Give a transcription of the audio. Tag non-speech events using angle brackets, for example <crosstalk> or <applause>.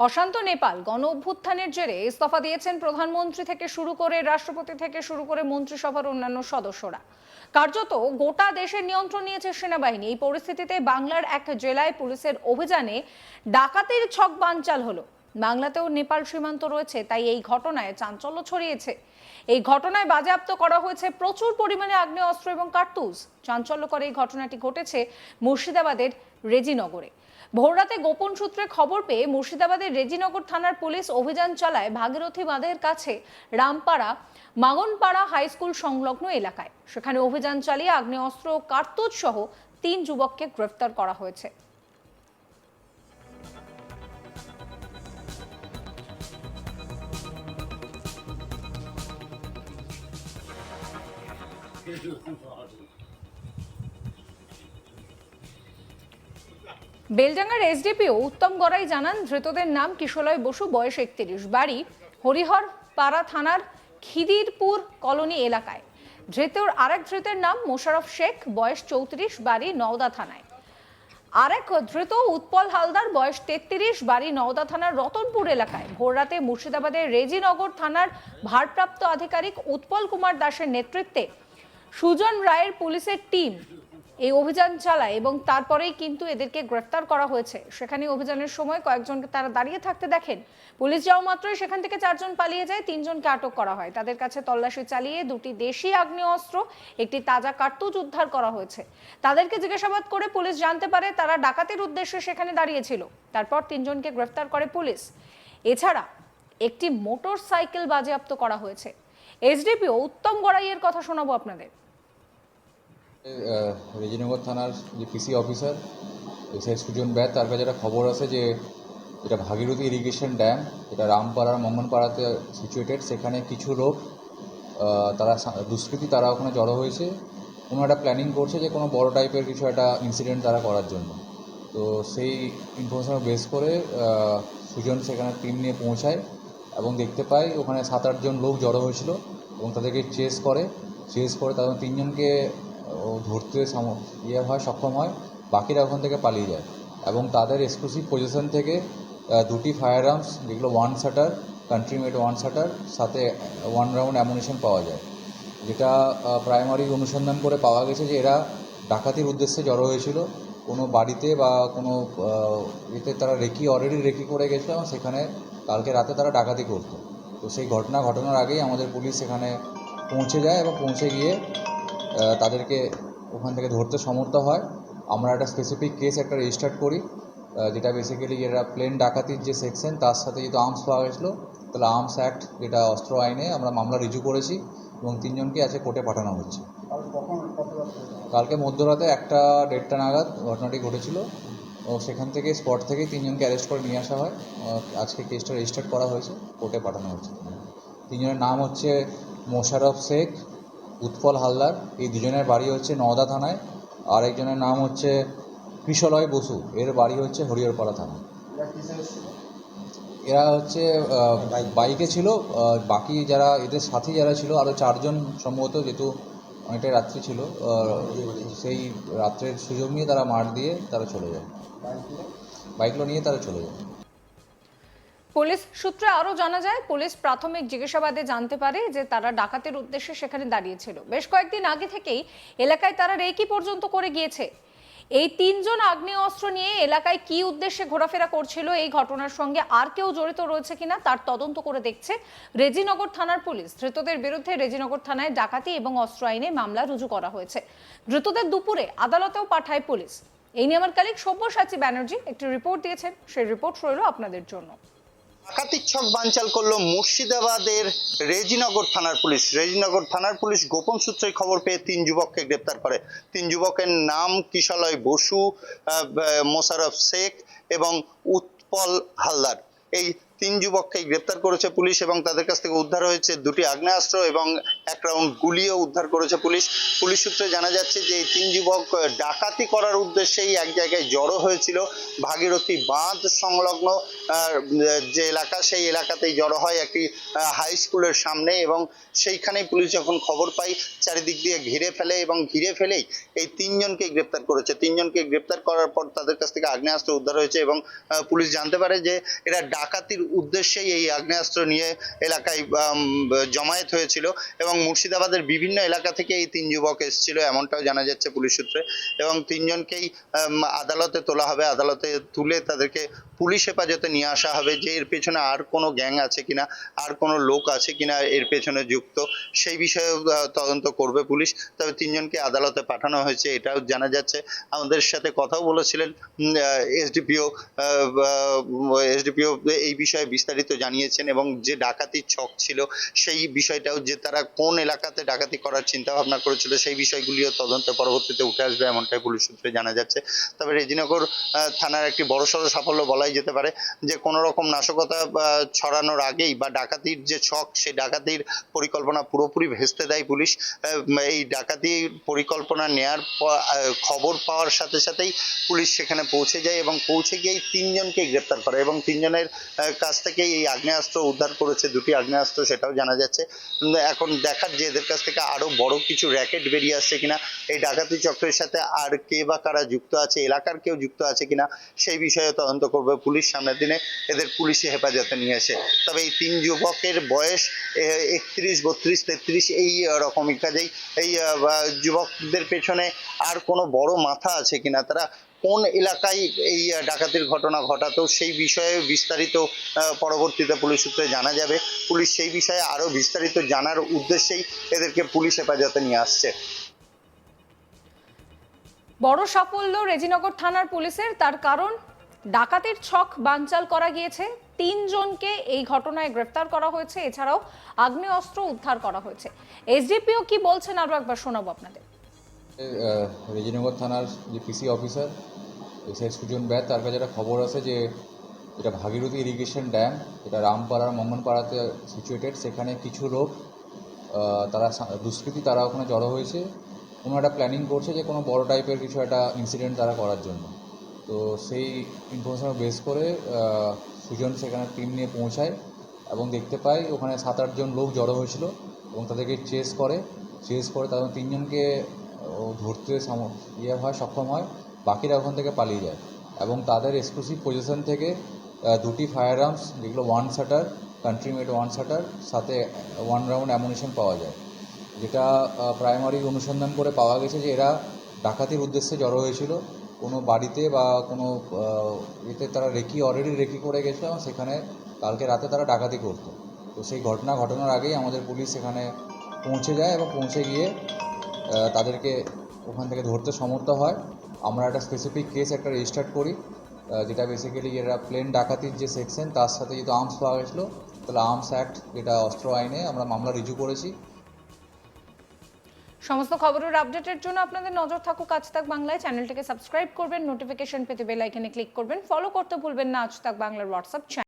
অশান্ত নেপাল গণ অভ্যুত্থানের জেরে ইস্তফা দিয়েছেন প্রধানমন্ত্রী থেকে শুরু করে রাষ্ট্রপতি থেকে শুরু করে মন্ত্রিসভার অন্যান্য সদস্যরা। কার্যত গোটা দেশের নিয়ন্ত্রণ নিয়েছে সেনাবাহিনী। এই পরিস্থিতিতে বাংলার এক জেলায় পুলিশের অভিযানে ডাকাতির ছক বানচাল হলো। বাংলাতেও নেপাল সীমান্ত রয়েছে, তাই এই ঘটনায় চাঞ্চল্য ছড়িয়েছে। এই ঘটনায় বাজেয়াপ্ত করা হয়েছে প্রচুর পরিমাণে আগ্নেয়াস্ত্র এবং কার্তুজ। চাঞ্চল্যকর এই ঘটনাটি ঘটেছে মুর্শিদাবাদের রেজিনগরে। ভোররাতে গোপন সূত্রে খবর পেয়ে মুর্শিদাবাদের রেজিনগর থানার পুলিশ অভিযান চালায় ভাগীরথী বাঁধের কাছে রামপাড়া মাগনপাড়া হাই স্কুল সংলগ্ন এলাকায়। সেখানে অভিযান চালিয়ে আগ্নেয়াস্ত্র ও কার্তুজ সহ তিন যুবককে গ্রেফতার করা হয়েছে। <laughs> বেলডাঙ্গার এসডিপিও উত্তম গড়াই জানান, ধৃতদের নাম কিশলয় বসু, বয়স একত্রিশ। বাড়ি হরিহর পাড়া থানার খিদিরপুর কলোনি এলাকায়। ধৃতর, আরেক ধৃতের নাম মোশারফ শেখ, বয়স চৌত্রিশ, বাড়ি নওদা থানায়। আরেক ধৃত উৎপল হালদার, বয়স তেত্রিশ, বাড়ি নওদা থানার রতনপুর এলাকায়। ভোররাতে মুর্শিদাবাদের রেজিনগর থানার ভারপ্রাপ্ত আধিকারিক উৎপল কুমার দাসের নেতৃত্বে সুজন রায়ের পুলিশের টিম এই অভিযান চালায় এবং তারপরেই কিন্তু এদেরকে গ্রেফতার করা হয়েছে। সেখানে অভিযানের সময় কয়েকজনকে তারা দাঁড়িয়ে থাকতে দেখেন। পুলিশ যাওয়া মাত্রই সেখান থেকে চারজন পালিয়ে যায়, তিনজনকে আটক করা হয়। তাদের কাছে তল্লাশি চালিয়ে দুটি দেশি আগ্নেয়াস্ত্র, একটি তাজা কার্তুজ উদ্ধার করা হয়েছে। তাদেরকে জিজ্ঞাসাবাদ করে পুলিশ জানতে পারে তারা ডাকাতির উদ্দেশ্যে সেখানে দাঁড়িয়েছিল। তারপর তিনজনকে গ্রেফতার করে পুলিশ। এছাড়া একটি মোটর সাইকেল বাজেয়াপ্ত করা হয়েছে। এসডিপিও উত্তম গড়াইয়ের কথা শোনাবো আপনাদের। রেজিনগর থানার যে পিসি অফিসার এসআই সুজন ব্যাত তার কাছে একটা খবর আছে যে, এটা ভাগীরথী ইরিগেশন ড্যাম, এটা রামপাড়ার মঙ্গনপাড়াতে সিচুয়েটেড সেখানে কিছু লোক তারা দুষ্কৃতী তারা ওখানে জড়ো হয়েছে। কোনো একটা প্ল্যানিং করছে যে কোনো বড় টাইপের কিছু একটা ইনসিডেন্ট তারা করার জন্য। তো সেই ইনফরমেশন বেস করে সুজন সেখানে টিম নিয়ে পৌঁছায় এবং দেখতে পাই ওখানে সাত আটজন লোক জড়ো হয়েছিল এবং তাদেরকে চেস করে। চেস করে তাদের তিনজনকে ও ধরতে সম- ইয়ে হয়, সক্ষম হয়, বাকিরা ওখান থেকে পালিয়ে যায়। এবং তাদের এক্সক্লুসিভ পজিশন থেকে দুটি ফায়ার আর্মস যেগুলো one shutter country made one shutter সাথে ওয়ান রাউন্ড অ্যামুনিশন পাওয়া যায়। যেটা প্রাইমারি অনুসন্ধান করে পাওয়া গেছে যে এরা ডাকাতির উদ্দেশ্যে জড়ো হয়েছিল। কোনো বাড়িতে বা কোনো এতে তারা রেকি অলরেডি রেকি করে গেছিল এবং সেখানে কালকে রাতে তারা ডাকাতি করতো। তো সেই ঘটনা, ঘটনার আগেই আমাদের পুলিশ সেখানে পৌঁছে যায় এবং পৌঁছে গিয়ে তাদেরকে ওখান থেকে ধরতে সমর্থ হয়। আমরা একটা স্পেসিফিক কেস একটা রেজিস্টার করি যেটা বেসিক্যালি যেটা প্লেন ডাকাতির যে সেকশন তার সাথে যেহেতু আর্মস পাওয়া গেছিল, তাহলে আর্মস অ্যাক্ট যেটা অস্ত্র আইনে আমরা মামলা রিজু করেছি এবং তিনজনকে আছে কোর্টে পাঠানো হচ্ছে কালকে মধ্যরাতে একটা দেড়টা নাগাদ ঘটনাটি ঘটেছিল। ও সেখান থেকে স্পট থেকেই তিনজনকে অ্যারেস্ট করে নিয়ে আসা হয়। আজকে কেসটা রেজিস্টার করা হয়েছে কোর্টে পাঠানো হচ্ছে তিনজনের নাম হচ্ছে মোশারফ শেখ উৎপল হালদার। এই দুজনের বাড়ি হচ্ছে নওদা থানায়। আর একজনের নাম হচ্ছে কৃষলয় বসু। এর বাড়ি হচ্ছে হরিহরপাড়া থানা এরা হচ্ছে বাইকে ছিল। বাকি যারা এদের সাথে যারা ছিল আরও চারজন সম্ভবত যেহেতু অনেকটাই রাত্রি ছিল সেই রাত্রের সুযোগ নিয়ে তারা মাঠ দিয়ে তারা চলে যায়। বাইকগুলো নিয়ে তারা চলে যায়। পুলিশ সূত্রে আরও জানা যায়, পুলিশ প্রাথমিক জিজ্ঞাসাবাদে জানতে পারে যে তারা ডাকাতের উদ্দেশ্যে সেখানে দাঁড়িয়েছিল। বেশ কয়েকদিন আগে থেকেই এলাকায় তারা রেকি পর্যন্ত করে গিয়েছে। এই তিনজন আগ্নেয় অস্ত্র নিয়ে এলাকায় কি উদ্দেশ্যে ঘোরাফেরা করছিল এই ঘটনার সঙ্গে আর কেউ জড়িত রয়েছে কিনা তার তদন্ত করে দেখছে রেজিনগর থানার পুলিশ। ধৃতদের বিরুদ্ধে রেজিনগর থানায় ডাকাতি এবং অস্ত্র আইনে মামলা রুজু করা হয়েছে। ধৃতদের দুপুরে আদালতেও পাঠায় পুলিশ। এই নিয়ে আমার কালিক সব্যসাচী ব্যানার্জি একটি রিপোর্ট দিয়েছেন। সেই রিপোর্ট রইল আপনাদের জন্য। ডাকাতির ছক বানচাল করল মুর্শিদাবাদের রেজিনগর থানার পুলিশ। রেজিনগর থানার পুলিশ গোপন সূত্রে খবর পেয়ে তিন যুবককে গ্রেপ্তার করে। তিন যুবকের নাম কিশলয় বসু মোশারফ শেখ এবং উৎপল হালদার। এই তিন যুবককে গ্রেপ্তার করেছে পুলিশ এবং তাদের কাছ থেকে উদ্ধার হয়েছে দুটি আগ্নেয়াস্ত্র এবং এক রাউন্ড গুলিও উদ্ধার করেছে পুলিশ। পুলিশ সূত্রে জানা যাচ্ছে যে এই তিন যুবক ডাকাতি করার উদ্দেশ্যেই এক জায়গায় জড়ো হয়েছিল। ভাগীরথী বাঁধ সংলগ্ন যে এলাকা, সেই এলাকাতেই জড়ো হয় একটি হাই স্কুলের সামনে এবং সেইখানেই পুলিশ যখন খবর পাই চারিদিক দিয়ে ঘিরে ফেলে এবং ঘিরে ফেলেই এই তিনজনকে গ্রেপ্তার করেছে। তিনজনকে গ্রেপ্তার করার পর তাদের কাছ থেকে আগ্নেয়াস্ত্র উদ্ধার হয়েছে এবং পুলিশ জানতে পারে যে এরা ডাকাতির উদ্দেশ্যেই এই আগ্নেয়াস্ত্র নিয়ে এলাকায় জমায়েত হয়েছিল এবং মুর্শিদাবাদের বিভিন্ন এলাকা থেকে এই তিন যুবক এসেছিল এমনটাও জানা যাচ্ছে পুলিশ সূত্রে এবং তিনজনকেই আদালতে তোলা হবে। আদালতে তুলে তাদেরকে পুলিশ হেফাজতে নিয়ে আসা হবে যে এর পেছনে আর কোনো গ্যাং আছে কিনা, আর কোনো লোক আছে কিনা এর পেছনে যুক্ত। সেই বিষয়ে তদন্ত করবে পুলিশ। তবে তিনজনকে আদালতে পাঠানো হয়েছে, এটাও জানা যাচ্ছে। আমাদের সাথে কথাও বলেছিলেন এসডিপিও এসডিপিও এই বিষয়ে বিস্তারিত জানিয়েছেন এবং যে ডাকাতির ছক ছিল সেই বিষয়টাও যে তারা কোন এলাকাতে ডাকাতি করার চিন্তা ভাবনা করেছিল সেই বিষয়গুলিও তদন্ত পরবর্তীতে উঠে আসবে এমনটাই পুলিশ সূত্রে জানা যাচ্ছে। তবে রেজিনগর থানার একটি বড়সড় সাফল্য বলাই যেতে পারে যে কোনো রকম নাশকতা ছড়ানোর আগেই বা ডাকাতির যে ছক সেই ডাকাতির পরিকল্পনা পুরোপুরি ভেস্তে দেয় পুলিশ। এই ডাকাতির পরিকল্পনা নেয়ার খবর পাওয়ার সাথে সাথেই পুলিশ সেখানে পৌঁছে যায় এবং পৌঁছে গিয়েই তিনজনকে গ্রেপ্তার করে এবং তিনজনের কাছ থেকেই এই আগ্নেয়াস্ত্র উদ্ধার করেছে, দুটি আগ্নেয়াস্ত্র সেটাও জানা যাচ্ছে। এখন দেখার যে এদের কাছ থেকে আরও বড় কিছু র্যাকেট বেরিয়ে আসছে কিনা, এই ডাকাতি চক্রের সাথে আর কে বা কারা যুক্ত আছে, এলাকার কেউ যুক্ত আছে কিনা, সেই বিষয়ে তদন্ত করবে পুলিশ সামনের দিনে। এদের পুলিশি হেফাজতে নিয়ে এসে তবে এই তিন যুবকের বয়স একত্রিশ, বত্রিশ, তেত্রিশ, এই রকমই কাজেই এই যুবকদের পেছনে আর কোনো বড় মাথা আছে কিনা, তারা কোন এলাকায় এই ডাকাতির ঘটনা ঘটাতো সেই বিষয়ে বিস্তারিত আহ, পরবর্তীতে পুলিশ সূত্রে জানা যাবে। পুলিশ সেই বিষয়ে আরও বিস্তারিত জানার উদ্দেশ্যেই এদেরকে পুলিশ হেফাজতে নিয়ে আসছে। বড় সাফল্য রেজিনগর থানার পুলিশের তার কারণ ডাকাতির ছক বানচাল করা গিয়েছে। তিনজনকে এই ঘটনায় গ্রেফতার করা হয়েছে। এছাড়াও আগ্নেয়াস্ত্র উদ্ধার করা হয়েছে। এসডিপিও কি বলছেন আরও একবার শোনাবো আপনাদের। রেজিনগর থানার যে পিসি অফিসার এসআই সুজন ব্যাত তার কাছে একটা খবর আছে যে, এটা ভাগীরথী ইরিগেশন ড্যাম, এটা রামপাড়ার মঙ্গনপাড়াতে সিচুয়েটেড সেখানে কিছু লোক তারা দুষ্কৃতী তারা ওখানে জড়ো হয়েছে। কোনো একটা প্ল্যানিং করছে যে কোনো বড় টাইপের কিছু একটা ইনসিডেন্ট তারা করার জন্য। তো সেই ইনফরমেশন বেস করে সুজন সেখানে টিম নিয়ে পৌঁছায় এবং দেখতে পাই ওখানে সাত আটজন লোক জড়ো হয়েছিল এবং তাদেরকে চেস করে। চেস করে তাদের তিনজনকে ধরতে ইয়ে হয়, সক্ষম হয়। বাকিরা ওখান থেকে পালিয়ে যায়। এবং তাদের এক্সক্লুসিভ পজিশন থেকে দুটি ফায়ার আর্মস যেগুলো one shutter country made one shutter সাথে ওয়ান রাউন্ড অ্যামুনিশন পাওয়া যায়। যেটা প্রাইমারি অনুসন্ধান করে পাওয়া গেছে যে এরা ডাকাতির উদ্দেশ্যে জড়ো হয়েছিল। কোনো বাড়িতে বা কোনো এতে তারা রেকি অলরেডি রেকি করে গেছিল এবং সেখানে কালকে রাতে তারা ডাকাতি করতো। তো সেই ঘটনা, ঘটানোর আগেই আমাদের পুলিশ সেখানে পৌঁছে যায় এবং পৌঁছে গিয়ে তাদেরকে ওখান থেকে ধরতে সমর্থ হয়। আমরা একটা স্পেসিফিক কেস একটা রেজিস্টার করি যেটা বেসিক্যালি এরা প্লেন ডাকাতির যে সেকশন তার সাথে যেহেতু আর্মস পাওয়া গেছিল, তাহলে আর্মস অ্যাক্ট যেটা অস্ত্র আইনে আমরা মামলা রিজু করেছি। সমস্ত খবরের আপডেটের জন্য আপনাদের নজর থাকুক আজ তাক বাংলায়। চ্যানেলটিকে সাবস্ক্রাইব করবেন নোটিফিকেশন পেতে বেল আইকনে ক্লিক করবেন। ফলো করতে ভুলবেন না, আজ তাক বাংলার হোয়াটসঅ্যাপ চ্যানেল